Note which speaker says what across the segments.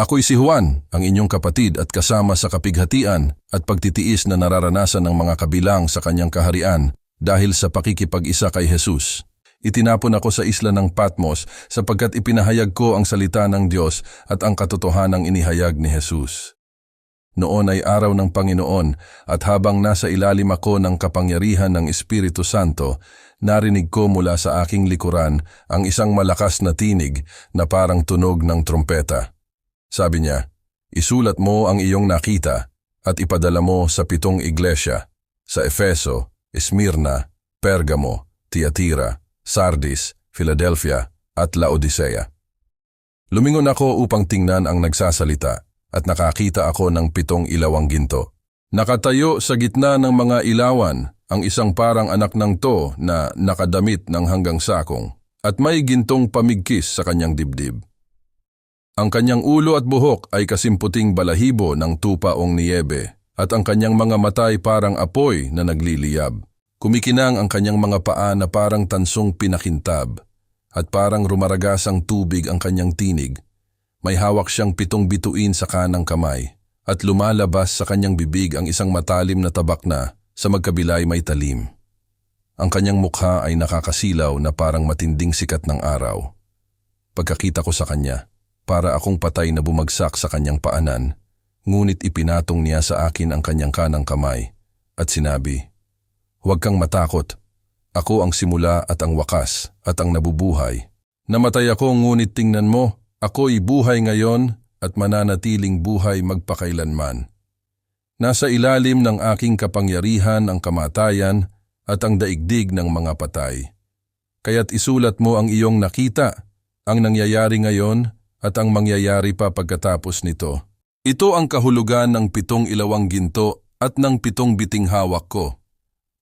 Speaker 1: Ako'y si Juan, ang inyong kapatid at kasama sa kapighatian at pagtitiis na nararanasan ng mga kabilang sa kanyang kaharian dahil sa pakikipag-isa kay Jesus. Itinapon ako sa isla ng Patmos sapagkat ipinahayag ko ang salita ng Diyos at ang katotohanang inihayag ni Jesus. Noon ay araw ng Panginoon at habang nasa ilalim ako ng kapangyarihan ng Espiritu Santo, narinig ko mula sa aking likuran ang isang malakas na tinig na parang tunog ng trompeta. Sabi niya, isulat mo ang iyong nakita at ipadala mo sa pitong iglesia, sa Efeso, Esmirna, Pergamo, Tiatira, Sardis, Philadelphia at Laodicea. Lumingon ako upang tingnan ang nagsasalita at nakakita ako ng pitong ilawang ginto. Nakatayo sa gitna ng mga ilawan ang isang parang anak ng to na nakadamit ng hanggang sakong at may gintong pamigkis sa kanyang dibdib. Ang kanyang ulo at buhok ay kasimputing balahibo ng tupaong niyebe at ang kanyang mga matay parang apoy na nagliliyab. Kumikinang ang kanyang mga paa na parang tansong pinakintab at parang rumaragas ang tubig ang kanyang tinig. May hawak siyang pitong bituin sa kanang kamay at lumalabas sa kanyang bibig ang isang matalim na tabak na sa magkabilay may talim. Ang kanyang mukha ay nakakasilaw na parang matinding sikat ng araw. Pagkakita ko sa kanya, para akong patay na bumagsak sa kanyang paanan, ngunit ipinatong niya sa akin ang kanyang kanang kamay at sinabi, Huwag kang matakot. Ako ang simula at ang wakas at ang nabubuhay. Namatay ako ngunit tingnan mo, ako'y buhay ngayon at mananatiling buhay magpakailanman. Nasa ilalim ng aking kapangyarihan ang kamatayan at ang daigdig ng mga patay. Kaya't isulat mo ang iyong nakita, ang nangyayari ngayon at ang mangyayari pa pagkatapos nito. Ito ang kahulugan ng pitong ilawang ginto at ng pitong biting hawak ko.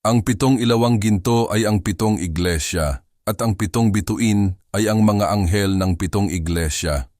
Speaker 1: Ang pitong ilawang ginto ay ang pitong iglesia at ang pitong bituin ay ang mga anghel ng pitong iglesia.